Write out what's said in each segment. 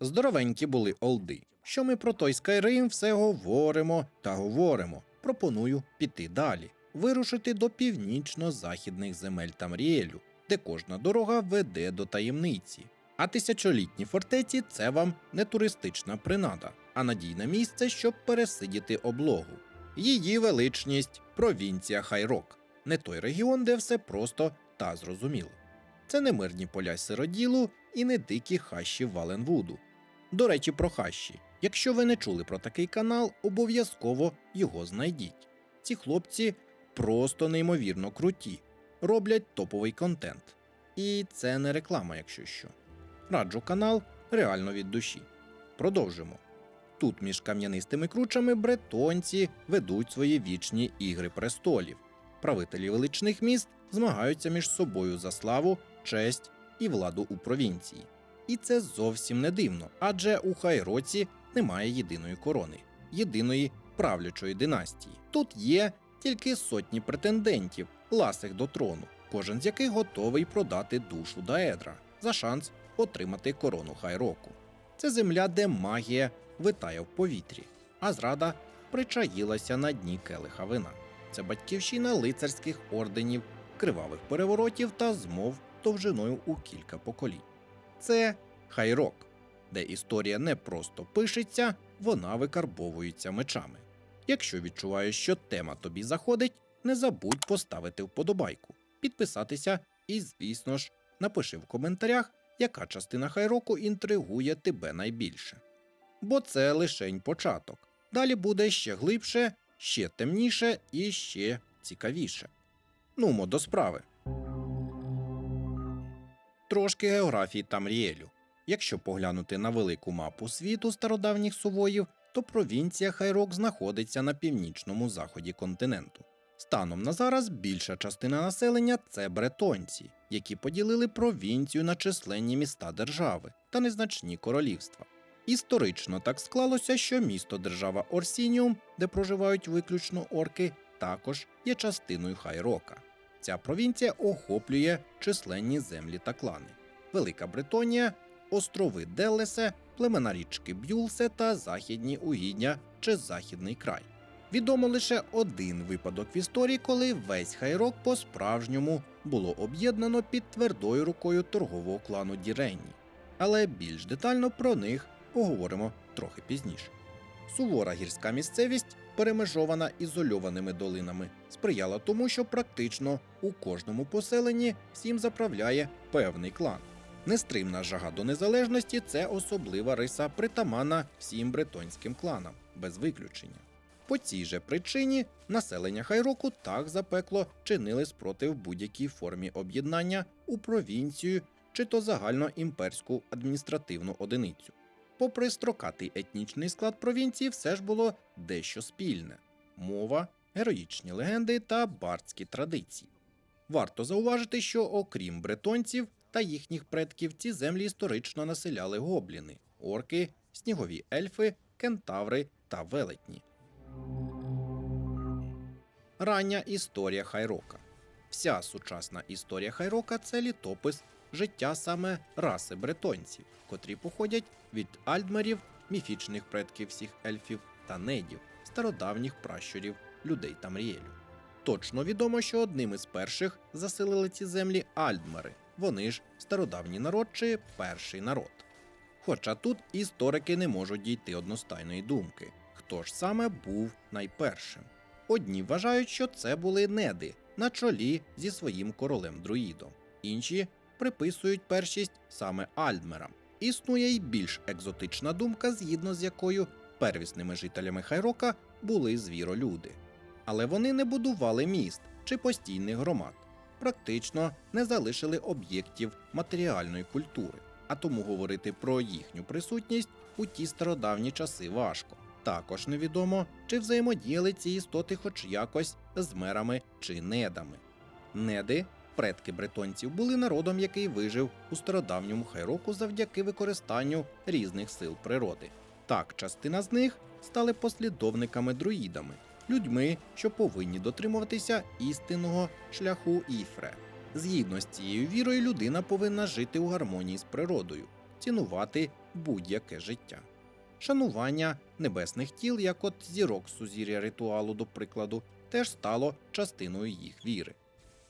Здоровенькі були олди. Що ми про той Скайрим все говоримо та говоримо. Пропоную піти далі, вирушити до північно-західних земель Тамріелю, де кожна дорога веде до таємниці. А тисячолітні фортеці це вам не туристична принада, а надійне місце, щоб пересидіти облогу. Її величність провінція Хайрок, не той регіон, де все просто та зрозуміло. Це не мирні поля сироділу і не дикі хащі Валенвуду. До речі, про хащі. Якщо ви не чули про такий канал, обов'язково його знайдіть. Ці хлопці просто неймовірно круті, роблять топовий контент. І це не реклама, якщо що. Раджу канал реально від душі. Продовжимо. Тут між кам'янистими кручами бретонці ведуть свої вічні ігри престолів. Правителі величних міст змагаються між собою за славу, честь і владу у провінції. І це зовсім не дивно, адже у Хайроці немає єдиної корони, єдиної правлячої династії. Тут є тільки сотні претендентів, ласих до трону, кожен з яких готовий продати душу Даедра за шанс отримати корону Хайроку. Це земля, де магія витає в повітрі, а зрада причаїлася на дні келиха вина. Це батьківщина лицарських орденів, кривавих переворотів та змов довжиною у кілька поколінь. Це Хайрок, де історія не просто пишеться, вона викарбовується мечами. Якщо відчуваєш, що тема тобі заходить, не забудь поставити вподобайку, підписатися і, звісно ж, напиши в коментарях, яка частина Хайроку інтригує тебе найбільше. Бо це лишень початок. Далі буде ще глибше, ще темніше і ще цікавіше. Нумо до справи. Трошки географії Тамріелю. Якщо поглянути на велику мапу світу стародавніх сувоїв, то провінція Хайрок знаходиться на північному заході континенту. Станом на зараз більша частина населення це бретонці, які поділили провінцію на численні міста держави та незначні королівства. Історично так склалося, що місто держава Орсініум, де проживають виключно орки, також є частиною Хайрока. Ця провінція охоплює численні землі та клани: Велика Бретонія, острови Делесе, племена річки Б'юлсе та західні угідня чи західний край. Відомо лише один випадок в історії, коли весь хайрок по-справжньому було об'єднано під твердою рукою торгового клану Діренні. Але більш детально про них поговоримо трохи пізніше. Сувора гірська місцевість, перемежована ізольованими долинами, сприяла тому, що практично у кожному поселенні всім заправляє певний клан. Нестримна жага до незалежності це особлива риса притаманна всім бретонським кланам, без виключення. По цій же причині населення Хайроку так запекло чинили спротив будь-якій формі об'єднання у провінцію чи то загальноімперську адміністративну одиницю. Попри строкатий етнічний склад провінції, все ж було дещо спільне: мова, героїчні легенди та бардські традиції. Варто зауважити, що окрім бретонців та їхніх предків, ці землі історично населяли гобліни, орки, снігові ельфи, кентаври та велетні. Рання історія Хайрока. Вся сучасна історія Хайрока це літопис життя саме раси бретонців, котрі походять від альдмерів, міфічних предків всіх ельфів та недів, стародавніх пращурів людей Тамріелю. Точно відомо, що одним із перших заселили ці землі альдмери, вони ж стародавній народ чи перший народ. Хоча тут історики не можуть дійти одностайної думки, хто ж саме був найпершим. Одні вважають, що це були неди на чолі зі своїм королем друїдом, інші приписують першість саме альдмерам. Існує й більш екзотична думка, згідно з якою первісними жителями Хайрока були звіролюди. Але вони не будували міст чи постійних громад, практично не залишили об'єктів матеріальної культури, а тому говорити про їхню присутність у ті стародавні часи важко. Також невідомо, чи взаємодіяли ці істоти хоч якось з мерами чи недами. Неди, предки бретонців, були народом, який вижив у стародавньому хайроку завдяки використанню різних сил природи. Так, частина з них стали послідовниками друїдами, людьми, що повинні дотримуватися істинного шляху Іфре. Згідно з цією вірою, людина повинна жити у гармонії з природою, цінувати будь-яке життя. Шанування небесних тіл, як от зірок сузір'я ритуалу, до прикладу, теж стало частиною їх віри.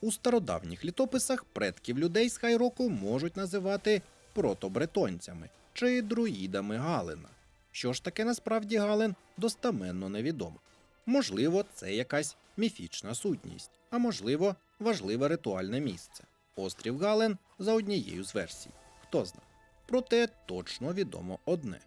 У стародавніх літописах предків людей з Хайроку можуть називати протобретонцями чи друїдами Галена. Що ж таке насправді Гален, достаменно невідомо. Можливо, це якась міфічна сутність, а можливо, важливе ритуальне місце. Острів Гален за однією з версій. Хто зна. Проте точно відомо одне: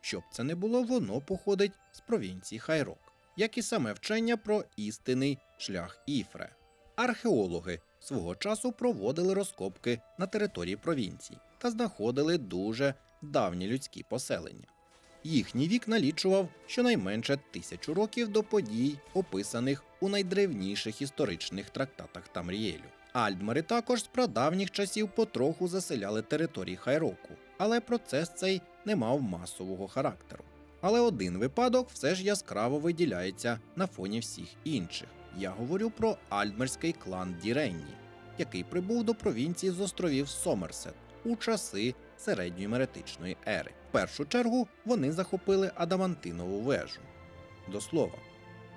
щоб це не було, воно походить з провінції Хайрок, як і саме вчення про істинний шлях Іфре. Археологи свого часу проводили розкопки на території провінції та знаходили дуже давні людські поселення. Їхній вік налічував щонайменше тисячу років до подій, описаних у найдревніших історичних трактатах Тамрієлю. Альдмери також з прадавніх часів потроху заселяли території Хайроку, але процес цей не мав масового характеру. Але один випадок все ж яскраво виділяється на фоні всіх інших. Я говорю про альдмерський клан Діренні, який прибув до провінції з островів Сомерсет у часи середньої меретичної ери. В першу чергу вони захопили Адамантинову вежу. До слова,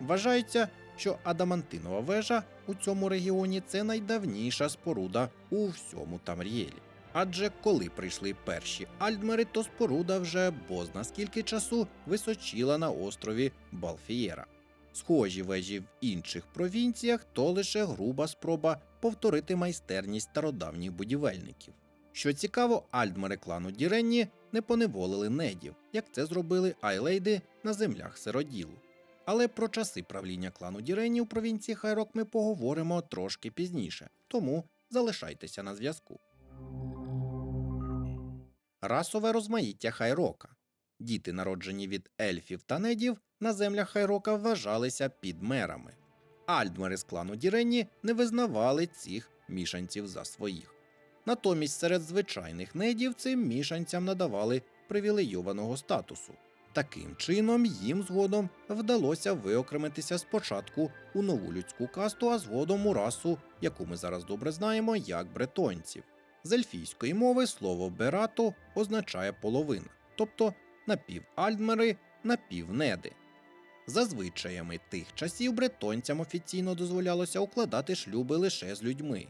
вважається, що Адамантинова вежа у цьому регіоні це найдавніша споруда у всьому Тамрієлі. Адже коли прийшли перші альдмери, то споруда вже бозна скільки часу височіла на острові Балфієра. Схожі вежі в інших провінціях то лише груба спроба повторити майстерність стародавніх будівельників. Що цікаво, альдмери клану Діренні не поневолили недів, як це зробили айлейди на землях сироділу. Але про часи правління клану Діренні у провінції Хайрок ми поговоримо трошки пізніше, тому залишайтеся на зв'язку. Расове розмаїття Хайрока. Діти, народжені від ельфів та недів, на землях Хайрока вважалися підмерами. Альдмери з клану Діренні не визнавали цих мішанців за своїх. Натомість серед звичайних недів цим мішанцям надавали привілейованого статусу. Таким чином їм згодом вдалося виокремитися спочатку у нову людську касту, а згодом у расу, яку ми зараз добре знаємо, як бретонців. З ельфійської мови слово берато означає половина, тобто напівальдмери, напівнеди. За звичаями тих часів бретонцям офіційно дозволялося укладати шлюби лише з людьми,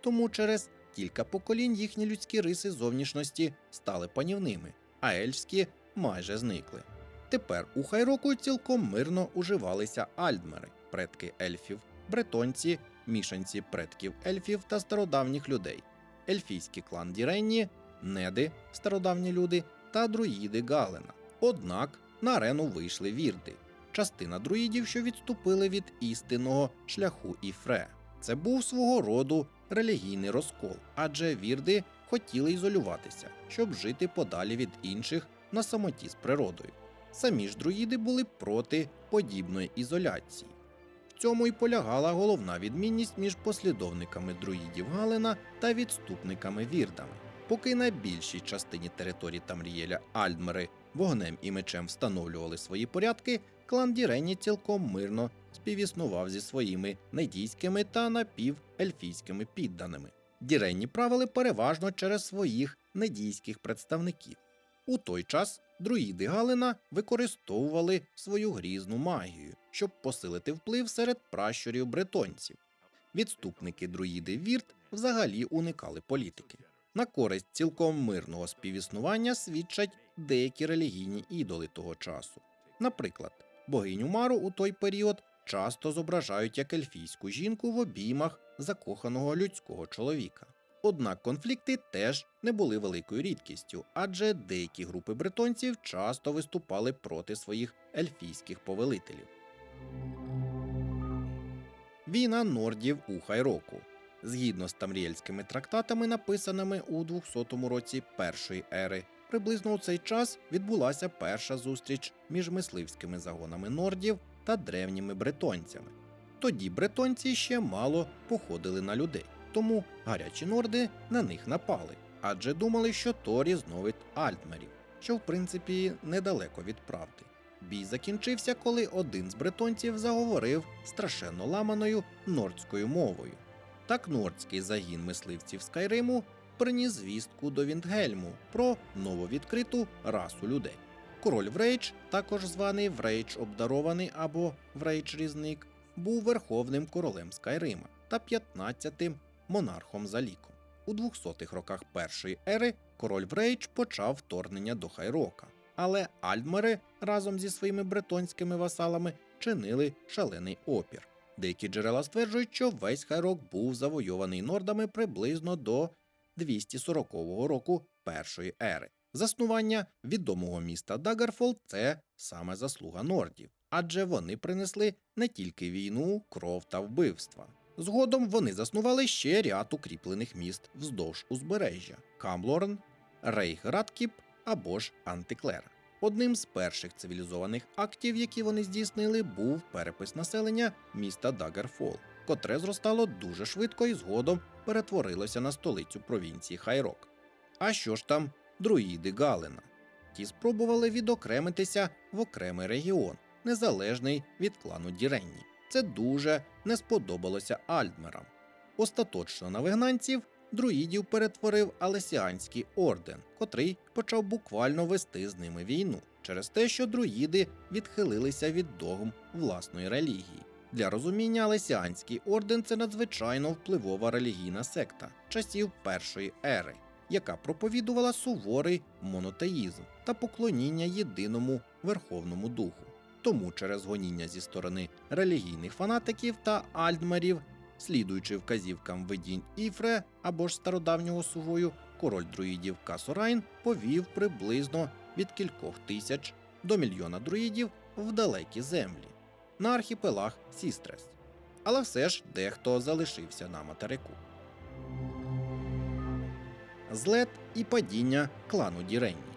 тому через кілька поколінь їхні людські риси зовнішності стали панівними, а ельфські майже зникли. Тепер у Хайроку цілком мирно уживалися альдмери, предки ельфів, бретонці, мішанці предків ельфів та стародавніх людей, ельфійський клан Діренні, неди, стародавні люди та друїди Галена. Однак на арену вийшли вірди, частина друїдів, що відступили від істинного шляху Іфре. Це був свого роду релігійний розкол, адже вірди хотіли ізолюватися, щоб жити подалі від інших на самоті з природою. Самі ж друїди були проти подібної ізоляції. В цьому й полягала головна відмінність між послідовниками друїдів Галена та відступниками вірдами. Поки на більшій частині території Тамрієля Альдмери вогнем і мечем встановлювали свої порядки, клан Дірені цілком мирно співіснував зі своїми недійськими та напівельфійськими підданими. Діренні правили переважно через своїх недійських представників. У той час друїди Галина використовували свою грізну магію, щоб посилити вплив серед пращурів бретонців. Відступники друїди Вірт взагалі уникали політики. На користь цілком мирного співіснування свідчать деякі релігійні ідоли того часу. Наприклад, богиню Мару у той період часто зображають як ельфійську жінку в обіймах закоханого людського чоловіка. Однак конфлікти теж не були великою рідкістю, адже деякі групи бретонців часто виступали проти своїх ельфійських повелителів. Війна нордів у Хайроку. Згідно з тамрієльськими трактатами, написаними у 200 році першої ери, приблизно у цей час відбулася перша зустріч між мисливськими загонами нордів та древніми бретонцями. Тоді бретонці ще мало походили на людей, тому гарячі норди на них напали, адже думали, що то різновид альтмерів, що в принципі недалеко від правди. Бій закінчився, коли один з бретонців заговорив страшенно ламаною нордською мовою. Так нордський загін мисливців Скайриму приніс звістку до Віндгельму про нововідкриту расу людей. Король Врейдж, також званий Врейдж обдарований або Врейдж різник, був верховним королем Скайрима та 15-тим монархом за ліком. У 200-х роках першої ери король Врейдж почав вторгнення до Хайрока, але Альдмери разом зі своїми бретонськими васалами чинили шалений опір. Деякі джерела стверджують, що весь Хайрок був завойований нордами приблизно до 240 року першої ери. Заснування відомого міста Дагарфол це саме заслуга нордів, адже вони принесли не тільки війну, кров та вбивства. Згодом вони заснували ще ряд укріплених міст вздовж узбережжя Камлорн, Рейхрадкіп або ж Антиклер. Одним з перших цивілізованих актів, які вони здійснили, був перепис населення міста Дагерфол, котре зростало дуже швидко і згодом перетворилося на столицю провінції Хайрок. А що ж там друїди Галена? Ті спробували відокремитися в окремий регіон, незалежний від клану Діренні. Це дуже не сподобалося Альдмерам. Остаточно на вигнанців друїдів перетворив Алесіанський орден, котрий почав буквально вести з ними війну через те, що друїди відхилилися від догм власної релігії. Для розуміння Алесіанський орден це надзвичайно впливова релігійна секта часів першої ери, яка проповідувала суворий монотеїзм та поклоніння єдиному верховному духу. Тому через гоніння зі сторони релігійних фанатиків та альдмерів Слідуючи вказівкам видінь Іфре або ж стародавнього сувою, король друїдів Касорайн повів приблизно від кількох тисяч до мільйона друїдів в далекі землі на архіпелаг Сістрес. Але все ж дехто залишився на материку. Злет і падіння клану Діренні.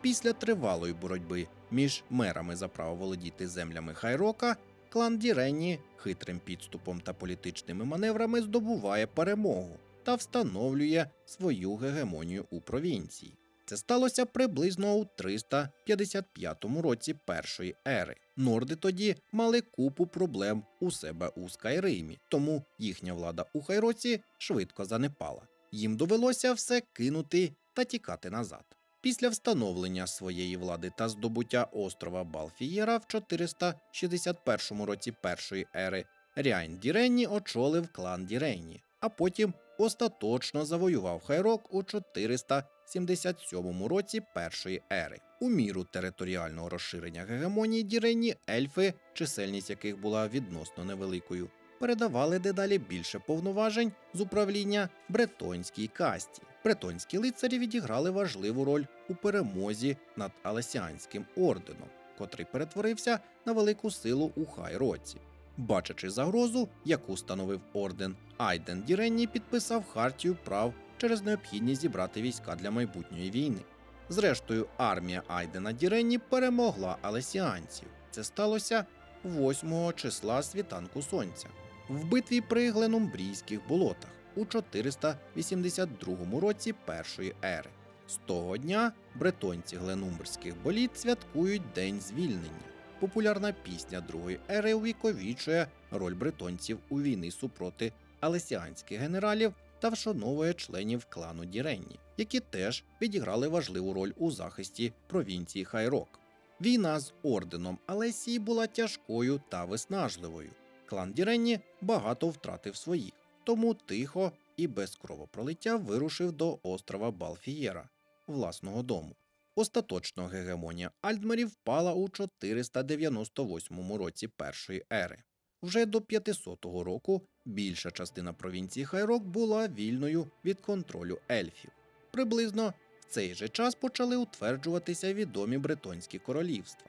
Після тривалої боротьби між мерами за право володіти землями Хайрока клан Діренні хитрим підступом та політичними маневрами здобуває перемогу та встановлює свою гегемонію у провінції. Це сталося приблизно у 355 році першої ери. Норди тоді мали купу проблем у себе у Скайримі, тому їхня влада у Хайроці швидко занепала. Їм довелося все кинути та тікати назад. Після встановлення своєї влади та здобуття острова Балфієра в 461 році першої ери Ряйн Діренні очолив клан Діренні, а потім остаточно завоював Хайрок у 477 році першої ери. У міру територіального розширення гегемонії Діренні ельфи, чисельність яких була відносно невеликою, передавали дедалі більше повноважень з управління бретонській касті. Бретонські лицарі відіграли важливу роль у перемозі над Алесіанським орденом, котрий перетворився на велику силу у Хайроці. Бачачи загрозу, яку становив орден, Айден Діренні підписав хартію прав через необхідність зібрати війська для майбутньої війни. Зрештою, армія Айдена Діренні перемогла алесіанців. Це сталося 8 числа світанку сонця в битві при Гленумбрійських болотах у 482 році першої ери. З того дня бретонці Гленумбрських боліт святкують День звільнення. Популярна пісня другої ери увіковічує роль бретонців у війни супроти алесіанських генералів та вшановує членів клану Діренні, які теж відіграли важливу роль у захисті провінції Хайрок. Війна з орденом Алесії була тяжкою та виснажливою. Клан Діренні багато втратив своїх, тому тихо і без кровопролиття вирушив до острова Балфієра, власного дому. Остаточно гегемонія Альдмерів впала у 498 році першої ери. Вже до 500 року більша частина провінції Хайрок була вільною від контролю ельфів. Приблизно в цей же час почали утверджуватися відомі бретонські королівства.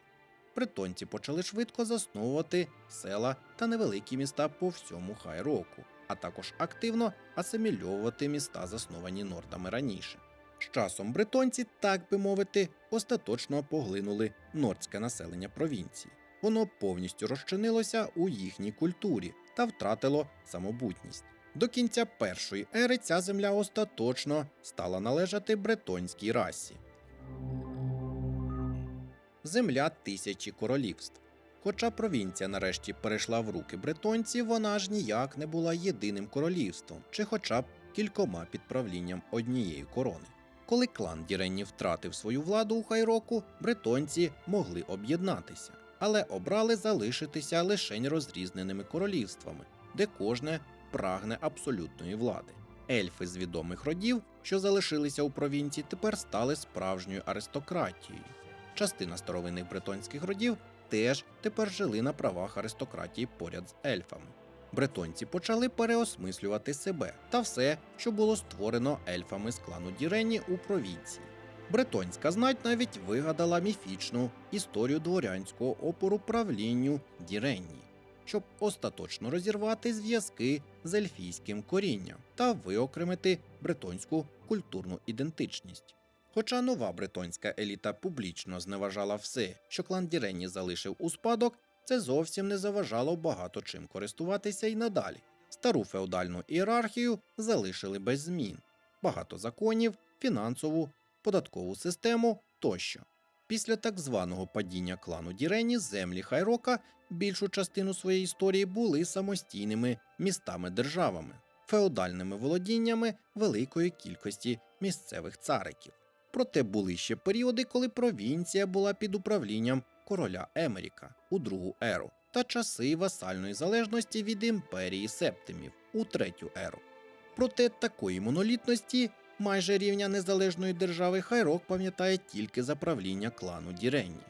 Бретонці почали швидко засновувати села та невеликі міста по всьому Хайроку, а також активно асимільовувати міста, засновані нордами раніше. З часом бретонці, так би мовити, остаточно поглинули нордське населення провінції. Воно повністю розчинилося у їхній культурі та втратило самобутність. До кінця першої ери ця земля остаточно стала належати бретонській расі. Земля тисячі королівств. Хоча провінція нарешті перейшла в руки бретонців, вона ж ніяк не була єдиним королівством чи хоча б кількома під правлінням однієї корони. Коли клан Діренні втратив свою владу у Хайроку, бретонці могли об'єднатися, але обрали залишитися лише розрізненими королівствами, де кожне прагне абсолютної влади. Ельфи з відомих родів, що залишилися у провінції, тепер стали справжньою аристократією. Частина старовинних бретонських родів теж тепер жили на правах аристократії поряд з ельфами. Бретонці почали переосмислювати себе та все, що було створено ельфами з клану Дірені у провінції. Бретонська знать навіть вигадала міфічну історію дворянського опору правлінню Діренні, щоб остаточно розірвати зв'язки з ельфійським корінням та виокремити бретонську культурну ідентичність. Хоча нова бретонська еліта публічно зневажала все, що клан Діренні залишив у спадок, це зовсім не заважало багато чим користуватися й надалі. Стару феодальну ієрархію залишили без змін, багато законів, фінансову, податкову систему тощо. Після так званого падіння клану Дірені землі Хайрока більшу частину своєї історії були самостійними містами-державами, феодальними володіннями великої кількості місцевих цариків. Проте були ще періоди, коли провінція була під управлінням короля Емеріка у другу еру та часи васальної залежності від імперії септимів у третю еру. Проте такої монолітності майже рівня незалежної держави Хайрок пам'ятає тільки за правління клану Діренні.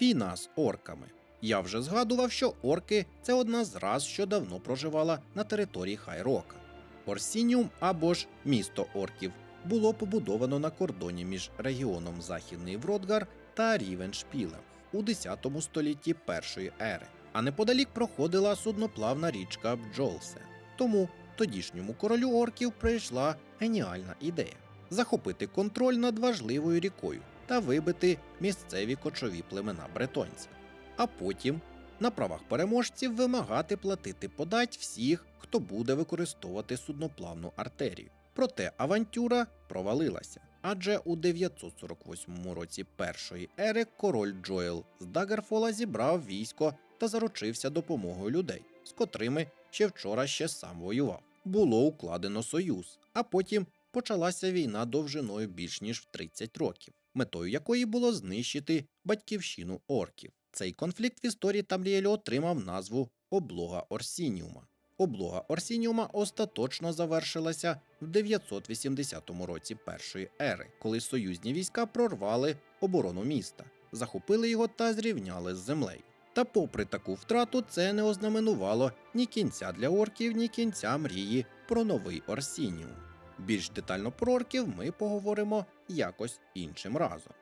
Війна з орками. Я вже згадував, що орки це одна з рас, що давно проживала на території Хайрока. Орсініум або ж місто орків було побудовано на кордоні між регіоном Західний Вродгар та Рівеншпілем у 10 столітті першої ери, а неподалік проходила судноплавна річка Бджолсе. Тому тодішньому королю орків прийшла геніальна ідея захопити контроль над важливою рікою та вибити місцеві кочові племена бретонців, а потім на правах переможців вимагати платити подать всіх, хто буде використовувати судноплавну артерію. Проте авантюра провалилася, адже у 948 році першої ери король Джоел з Дагерфола зібрав військо та заручився допомогою людей, з котрими ще вчора ще сам воював. Було укладено союз, а потім почалася війна довжиною більш ніж в 30 років, метою якої було знищити батьківщину орків. Цей конфлікт в історії Тамріелю отримав назву Облога Орсініума. Облога Орсініума остаточно завершилася в 980 році першої ери, коли союзні війська прорвали оборону міста, захопили його та зрівняли з землею. Та попри таку втрату, це не ознаменувало ні кінця для орків, ні кінця мрії про новий Орсініум. Більш детально про орків ми поговоримо якось іншим разом.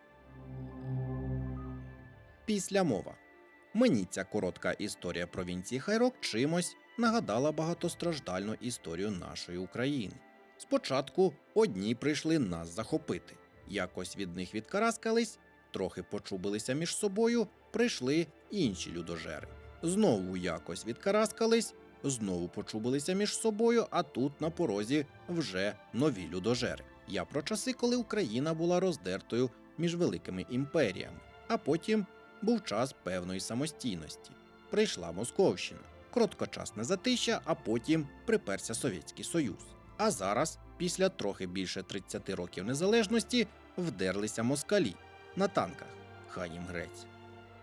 Після мова. Мені ця коротка історія провінції Хайрок чимось нагадала багатостраждальну історію нашої України. Спочатку одні прийшли нас захопити, якось від них відкараскались, трохи почубилися між собою, прийшли інші людожери. Знову якось відкараскались, знову почубилися між собою, а тут на порозі вже нові людожери. Я про часи, коли Україна була роздертою між великими імперіями, а потім був час певної самостійності. Прийшла Московщина, короткочасне затища, а потім приперся Совєтський Союз. А зараз, після трохи більше 30 років незалежності, вдерлися москалі на танках. Хай їм грець.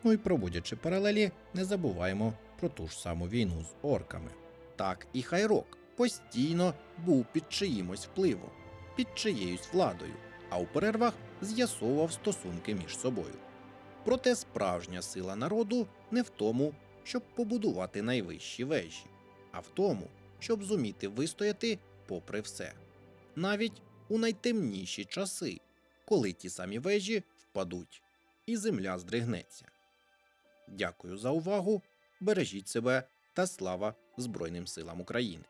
Ну і проводячи паралелі, не забуваємо про ту ж саму війну з орками. Так і Хайрок постійно був під чиїмось впливом, під чиєюсь владою, а у перервах з'ясовував стосунки між собою. Проте справжня сила народу не в тому, щоб побудувати найвищі вежі, а в тому, щоб зуміти вистояти попри все, навіть у найтемніші часи, коли ті самі вежі впадуть, і земля здригнеться. Дякую за увагу, бережіть себе та слава Збройним силам України.